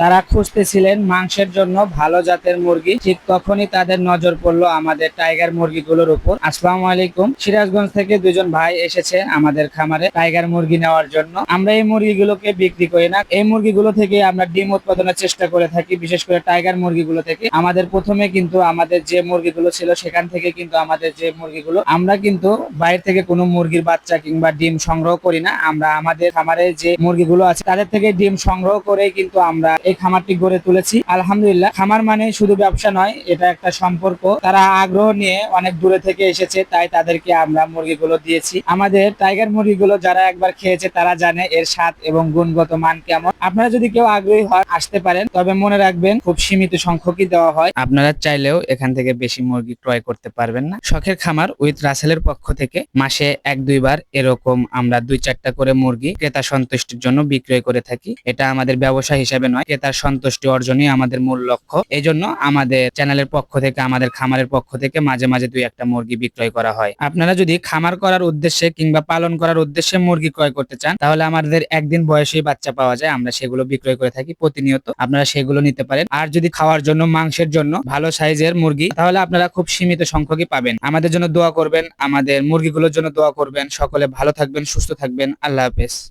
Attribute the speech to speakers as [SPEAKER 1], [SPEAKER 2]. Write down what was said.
[SPEAKER 1] তারা খুঁজতেছিলেন মাংসের জন্য ভালো জাতের মুরগি। ঠিক তখনই তাদের নজর পড়ল আমাদের টাইগার মুরগিগুলোর উপর। আসসালামু আলাইকুম। সিরাজগঞ্জ থেকে দুজন ভাই এসেছে আমাদের খামারে টাইগার মুরগি নেওয়ার জন্য। আমরা এই মুরগিগুলোকে বিক্রি করি না। এই মুরগিগুলো থেকে আমরা ডিম উৎপাদনের চেষ্টা করে থাকি, বিশেষ করে টাইগার মুরগিগুলো থেকে। আমাদের প্রথমে কিন্তু আমাদের যে মুরগিগুলো ছিল, সেখান থেকে কিন্তু আমাদের যে মুরগিগুলো, আমরা কিন্তু বাইরে থেকে কোনো মুরগির বাচ্চা কিংবা ডিম সংগ্রহ করি না। আমরা আমাদের খামারে যে মুরগিগুলো আছে, তাদের থেকে ডিম সংগ্রহ করে কিন্তু আমরা এই খামারটি গড়ে তুলেছি। আলহামদুলিল্লাহ, খামার মানে শুধু ব্যবসা নয়, এটা একটা সম্পর্ক। তারা আগ্রহ নিয়ে অনেক দূরে থেকে এসেছে, তাই তাদেরকে আমরা মুরগিগুলো দিয়েছি। আমাদের টাইগার মুরগিগুলো যারা একবার খেয়েছে, তারা জানে এর স্বাদ এবং গুণগত মান কেমন। আপনারা যদি কেউ আগ্রহী হয় আসতে পারেন। তবে মনে রাখবেন, খুব সীমিত সংখ্যকই দেওয়া হয়। আপনারা চাইলেও এখান থেকে বেশি মুরগি ক্রয় করতে পারবেন না। শখের খামার উইথ রাসেলের পক্ষ থেকে মাসে এক দুইবার এরকম আমরা দুই, চারটা করে মুরগি ক্রেতা সন্তুষ্টির জন্য বিক্রয় করে থাকি। এটা আমাদের ব্যবসা হিসেবে নয় ক্রেতার সন্তুষ্টি অর্জনই আমাদের মূল লক্ষ্য। এই জন্য আমাদের চ্যানেলের পক্ষ থেকে, আমাদের খামারের পক্ষ থেকে মাঝে মাঝে দুই একটা মুরগি বিক্রয় করা হয়। আপনারা যদি খামার করার উদ্দেশ্যে কিংবা পালন করার উদ্দেশ্যে মুরগি ক্রয় করতে চান, তাহলে আমাদের একদিন বয়সী বাচ্চা পাওয়া যায়। আমরা সেগুলো বিক্রয় করে থাকি প্রতিনিয়ত। আপনারা সেগুলো নিতে পারেন। আর যদি খাওয়ার জন্য, মাংসের জন্য ভালো সাইজের মুরগি, তাহলে আপনারা খুব সীমিত সংখ্যকই পাবেন। আমাদের জন্য দোয়া করবেন। আমাদের মুরগিগুলোর জন্য দোয়া করবেন। সকলে ভালো থাকবেন, সুস্থ থাকবেন। আল্লাহ হাফেজ।